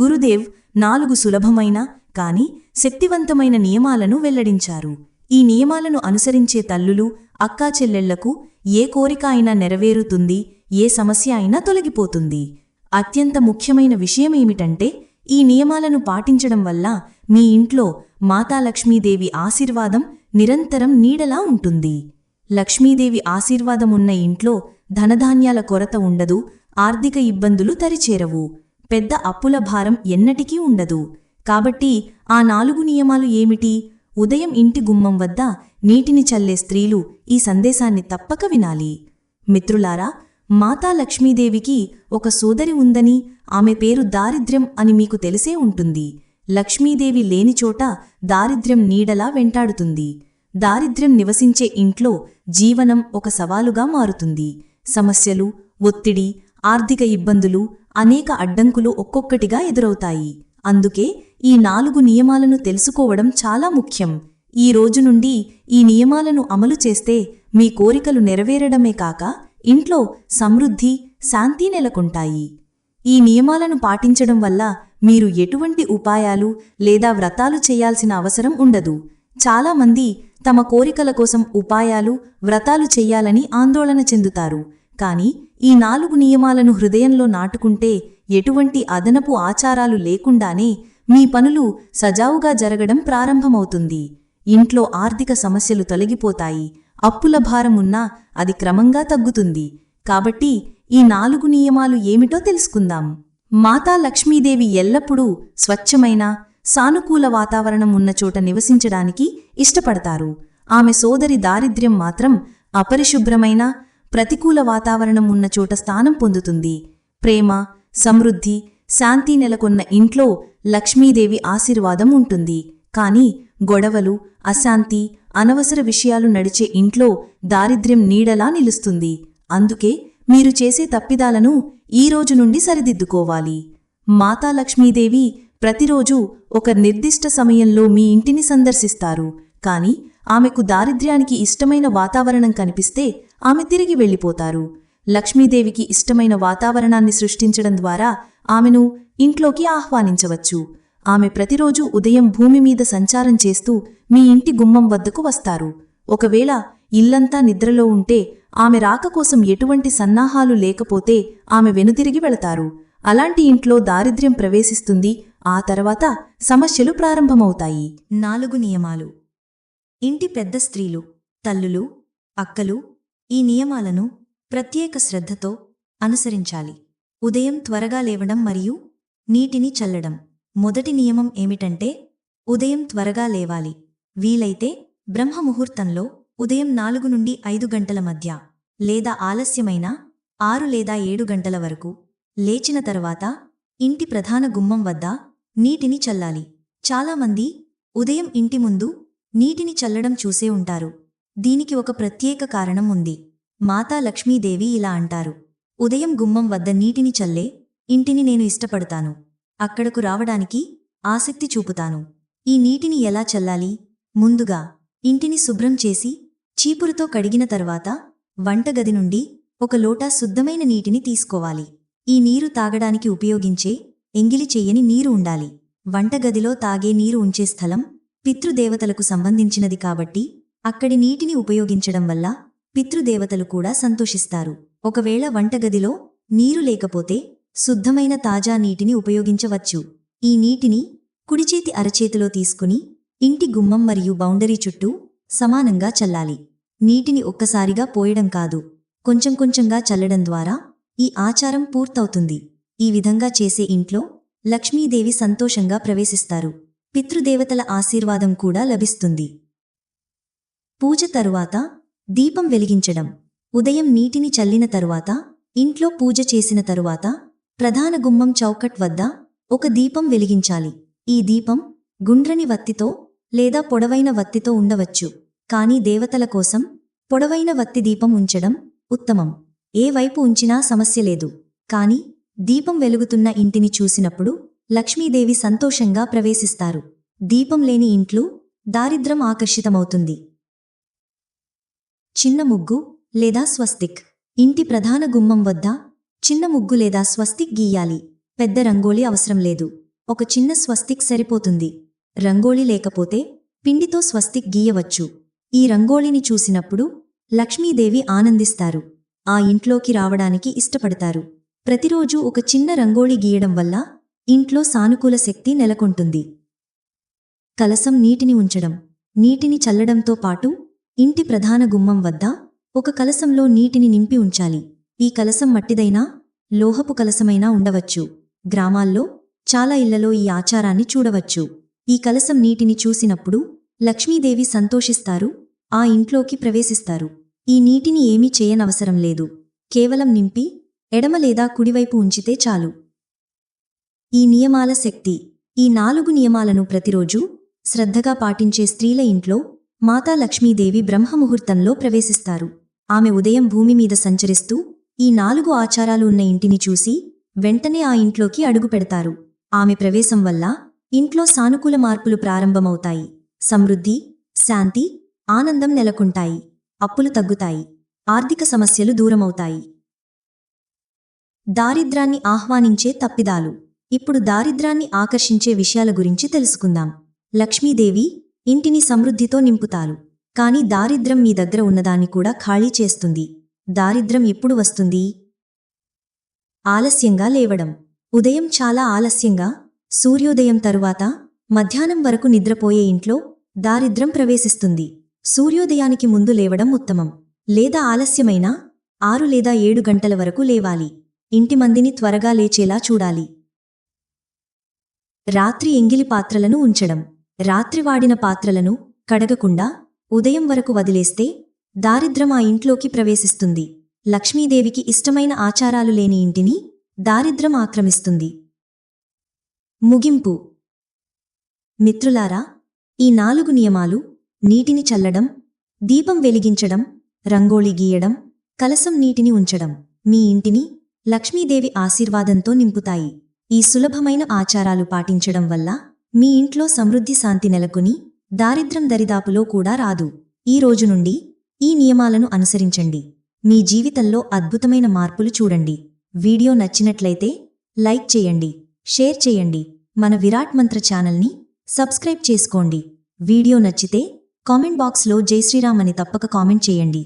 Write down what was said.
గురుదేవ్ నాలుగు సులభమైన కాని శక్తివంతమైన నియమాలను వెల్లడించారు. ఈ నియమాలను అనుసరించే తల్లులు అక్కా చెల్లెళ్ళకు ఏ కోరిక అయినా నెరవేరుతుంది ఏ సమస్య అయినా తొలగిపోతుంది. అత్యంత ముఖ్యమైన విషయమేమిటంటే ఈ నియమాలను పాటించడం వల్ల మీ ఇంట్లో మాతా లక్ష్మీదేవి ఆశీర్వాదం నిరంతరం నీడలా ఉంటుంది. లక్ష్మీదేవి ఆశీర్వాదం ఉన్న ఇంట్లో ధనధాన్యాల కొరత ఉండదు ఆర్థిక ఇబ్బందులు తరిచేరవు. పెద్ద అప్పుల భారం ఎన్నటికీ ఉండదు. కాబట్టి ఆ నాలుగు నియమాలు ఏమిటి? ఉదయం ఇంటి గుమ్మం వద్ద నీటిని చల్లే స్త్రీలు ఈ సందేశాన్ని తప్పక వినాలి. మిత్రులారా మాతా లక్ష్మీదేవికి ఒక సోదరి ఉందని ఆమె పేరు దారిద్ర్యం అని మీకు తెలిసే ఉంటుంది. లక్ష్మీదేవి లేని చోట దారిద్ర్యం నీడలా వెంటాడుతుంది. దారిద్ర్యం నివసించే ఇంట్లో జీవనం ఒక సవాలుగా మారుతుంది. సమస్యలు ఒత్తిడి ఆర్థిక ఇబ్బందులు అనేక అడ్డంకులు ఒక్కొక్కటిగా ఎదురవుతాయి. అందుకే ఈ నాలుగు నియమాలను తెలుసుకోవడం చాలా ముఖ్యం. ఈ రోజు నుండి ఈ నియమాలను అమలు చేస్తే మీ కోరికలు నెరవేరడమే కాక ఇంట్లో సమృద్ధి శాంతి నెలకొంటాయి. ఈ నియమాలను పాటించడం వల్ల మీరు ఎటువంటి ఉపాయాలు లేదా వ్రతాలు చేయాల్సిన అవసరం ఉండదు. చాలామంది తమ కోరికల కోసం ఉపాయాలు వ్రతాలు చెయ్యాలని ఆందోళన చెందుతారు. కాని ఈ నాలుగు నియమాలను హృదయంలో నాటుకుంటే ఎటువంటి అదనపు ఆచారాలు లేకుండానే మీ పనులు సజావుగా జరగడం ప్రారంభమవుతుంది. ఇంట్లో ఆర్థిక సమస్యలు తొలగిపోతాయి. అప్పుల భారమున్నా అది క్రమంగా తగ్గుతుంది. కాబట్టి ఈ నాలుగు నియమాలు ఏమిటో తెలుసుకుందాం. మాతా లక్ష్మీదేవి ఎల్లప్పుడూ స్వచ్ఛమైన సానుకూల వాతావరణం ఉన్న చోట నివసించడానికి ఇష్టపడతారు. ఆమె సోదరి దారిద్ర్యం మాత్రం అపరిశుభ్రమైన ప్రతికూల వాతావరణం ఉన్న చోట స్థానం పొందుతుంది. ప్రేమ సమృద్ధి శాంతి నెలకొన్న ఇంట్లో లక్ష్మీదేవి ఆశీర్వాదం ఉంటుంది. కాని గొడవలు అశాంతి అనవసర విషయాలు నడిచే ఇంట్లో దారిద్ర్యం నీడలా నిలుస్తుంది. అందుకే మీరు చేసే తప్పిదాలను ఈ రోజు నుండి సరిదిద్దుకోవాలి. మాతా లక్ష్మీదేవి ప్రతిరోజు ఒక నిర్దిష్ట సమయంలో మీ ఇంటిని సందర్శిస్తారు. కాని ఆమెకు దారిద్ర్యానికి ఇష్టమైన వాతావరణం కనిపిస్తే ఆమె తిరిగి వెళ్ళిపోతారు. లక్ష్మీదేవికి ఇష్టమైన వాతావరణాన్ని సృష్టించడం ద్వారా ఆమెను ఇంట్లోకి ఆహ్వానించవచ్చు. ఆమె ప్రతిరోజు ఉదయం భూమి మీద సంచారం చేస్తూ మీ ఇంటి గుమ్మం వద్దకు వస్తారు. ఒకవేళ ఇల్లంతా నిద్రలో ఉంటే ఆమె రాక కోసం ఎటువంటి సన్నాహాలు లేకపోతే ఆమె వెనుతిరిగి వెళతారు. అలాంటి ఇంట్లో దారిద్ర్యం ప్రవేశిస్తుంది. ఆ తర్వాత సమస్యలు ప్రారంభమవుతాయి. నాలుగు నియమాలు. ఇంటి పెద్ద స్త్రీలు తల్లులు అక్కలు ఈ నియమాలను ప్రత్యేక శ్రద్ధతో అనుసరించాలి. ఉదయం త్వరగా లేవడం మరియు నీటిని చల్లడం. మొదటి నియమం ఏమిటంటే ఉదయం త్వరగా లేవాలి. వీలైతే బ్రహ్మముహూర్తంలో ఉదయం నాలుగు నుండి ఐదు గంటల మధ్య లేదా ఆలస్యమైన ఆరు లేదా ఏడు గంటల వరకు లేచిన తర్వాత ఇంటి ప్రధాన గుమ్మం వద్ద నీటిని చల్లాలి. చాలామంది ఉదయం ఇంటి ముందు నీటిని చల్లడం చూసే ఉంటారు. దీనికి ఒక ప్రత్యేక కారణం ఉంది. మాతా లక్ష్మీదేవి ఇలా అంటారు. ఉదయం గుమ్మం వద్ద నీటిని చల్లే ఇంటిని నేను ఇష్టపడతాను. అక్కడకు రావడానికి ఆసక్తి చూపుతాను. ఈ నీటిని ఎలా చల్లాలి? ముందుగా ఇంటిని శుభ్రం చేసి చీపురుతో కడిగిన తర్వాత వంటగది నుండి ఒక లోటా శుద్ధమైన నీటిని తీసుకోవాలి. ఈ నీరు తాగడానికి ఉపయోగించే ఎంగిలి చెయ్యని నీరు ఉండాలి. వంటగదిలో తాగే నీరు ఉంచే స్థలం పితృదేవతలకు సంబంధించినది కాబట్టి అక్కడి నీటిని ఉపయోగించడం వల్ల పితృదేవతలు కూడా సంతోషిస్తారు. ఒకవేళ వంటగదిలో నీరు లేకపోతే శుద్ధమైన తాజా నీటిని ఉపయోగించవచ్చు. ఈ నీటిని కుడిచేతి అరచేతిలో తీసుకుని ఇంటి గుమ్మం మరియు బౌండరీ చుట్టూ సమానంగా చల్లాలి. నీటిని ఒక్కసారిగా పోయడం కాదు కొంచెం కొంచెంగా చల్లడం ద్వారా ఈ ఆచారం పూర్తవుతుంది. ఈ విధంగా చేసే ఇంట్లో లక్ష్మీదేవి సంతోషంగా ప్రవేశిస్తారు. పితృదేవతల ఆశీర్వాదం కూడా లభిస్తుంది. పూజ తరువాత దీపం వెలిగించడం ఉదయం నీటిని చల్లిన తరువాత ఇంట్లో పూజ చేసిన తరువాత ప్రధాన గుమ్మం చౌకట్ వద్ద ఒక దీపం వెలిగించాలి. ఈ దీపం గుండ్రని వత్తితో లేదా పొడవైన వత్తితో ఉండవచ్చు కానీ దేవతల కోసం పొడవైన వత్తి దీపం ఉంచడం ఉత్తమం. ఏ వైపు ఉంచినా సమస్య లేదు కాని దీపం వెలుగుతున్న ఇంటిని చూసినప్పుడు లక్ష్మీదేవి సంతోషంగా ప్రవేశిస్తారు. దీపం లేని ఇంట్లో దారిద్రం ఆకర్షితమవుతుంది. చిన్న ముగ్గు లేదా స్వస్తిక్. ఇంటి ప్రధాన గుమ్మం వద్ద చిన్న ముగ్గు లేదా స్వస్తిక్ గీయాలి. పెద్ద రంగోలి అవసరం లేదు. ఒక చిన్న స్వస్తిక్ సరిపోతుంది. రంగోలి లేకపోతే పిండితో స్వస్తిక్ గీయవచ్చు. ఈ రంగోలిని చూసినప్పుడు లక్ష్మీదేవి ఆనందిస్తారు. ఆ ఇంట్లోకి రావడానికి ఇష్టపడతారు. ప్రతిరోజు ఒక చిన్న రంగోలి గీయడం వల్ల ఇంట్లో సానుకూల శక్తి నెలకొంటుంది. కలసం నీటిని ఉంచడం నీటిని చల్లడంతో పాటు ఇంటి ప్రధాన గుమ్మం వద్ద ఒక కలసంలో నీటిని నింపి ఉంచాలి. ఈ కలసం మట్టిదైనా లోహపు కలసమైనా ఉండవచ్చు. గ్రామాల్లో చాలా ఇళ్ళలో ఈ ఆచారాన్ని చూడవచ్చు. ఈ కలసం నీటిని చూసినప్పుడు లక్ష్మీదేవి సంతోషిస్తారు ఆ ఇంట్లోకి ప్రవేశిస్తారు. ఈ నీటిని ఏమీ చేయనవసరం లేదు. కేవలం నింపి ఎడమ లేదా కుడివైపు ఉంచితే చాలు. ఈ నియమాల శక్తి ఈ నాలుగు నియమాలను ప్రతిరోజు శ్రద్ధగా పాటించే స్త్రీల ఇంట్లో మాతా లక్ష్మీదేవి బ్రహ్మముహూర్తంలో ప్రవేశిస్తారు. ఆమె ఉదయం భూమి మీద సంచరిస్తూ ఈ నాలుగు ఆచారాలు ఉన్న ఇంటిని చూసి వెంటనే ఆ ఇంట్లోకి అడుగు పెడతారు. ఆమె ప్రవేశం వల్ల ఇంట్లో సానుకూల మార్పులు ప్రారంభమవుతాయి. సమృద్ధి శాంతి ఆనందం నెలకొంటాయి. అప్పులు తగ్గుతాయి. ఆర్థిక సమస్యలు దూరమవుతాయి. దారిద్రాన్ని ఆహ్వానించే తప్పిదాలు. ఇప్పుడు దారిద్రాన్ని ఆకర్షించే విషయాల గురించి తెలుసుకుందాం. లక్ష్మీదేవి ఇంటిని సమృద్ధితో నింపుతారు. కాని దారిద్రం మీ దగ్గర ఉన్నదాన్ని కూడా ఖాళీ చేస్తుంది. దారిద్రం ఎప్పుడు వస్తుంది? ఆలస్యంగా లేవడం. ఉదయం చాలా ఆలస్యంగా సూర్యోదయం తరువాత మధ్యాహ్నం వరకు నిద్రపోయే ఇంట్లో దారిద్రం ప్రవేశిస్తుంది. సూర్యోదయానికి ముందు లేవడం ఉత్తమం. లేదా ఆలస్యమైనా ఆరు లేదా ఏడు గంటల వరకు లేవాలి. ఇంటి మందిని త్వరగా లేచేలా చూడాలి. రాత్రి ఎంగిలి పాత్రలను ఉంచడం. రాత్రి వాడిన పాత్రలను కడగకుండా ఉదయం వరకు వదిలేస్తే దారిద్రం ఆ ఇంట్లోకి ప్రవేశిస్తుంది. లక్ష్మీదేవికి ఇష్టమైన ఆచారాలు లేని ఇంటిని దారిద్రం ఆక్రమిస్తుంది. ముగింపు. మిత్రులారా ఈ నాలుగు నియమాలు నీటిని చల్లడం దీపం వెలిగించడం రంగోళి గీయడం కలసం నీటిని ఉంచడం మీ ఇంటిని లక్ష్మీదేవి ఆశీర్వాదంతో నింపుతాయి. ఈ సులభమైన ఆచారాలు పాటించడం వల్ల మీ ఇంట్లో సమృద్ధి శాంతి నెలకొని దారిద్రం దరిదాపులో కూడా రాదు. ఈ రోజు నుండి ఈ నియమాలను అనుసరించండి. మీ జీవితంలో అద్భుతమైన మార్పులు చూడండి. వీడియో నచ్చినట్లయితే లైక్ చేయండి షేర్ చేయండి. మన విరాట్ మంత్ర ఛానల్ని సబ్స్క్రైబ్ చేసుకోండి. వీడియో నచ్చితే కామెంట్ బాక్స్లో జై శ్రీరామ్ అని తప్పక కామెంట్ చేయండి.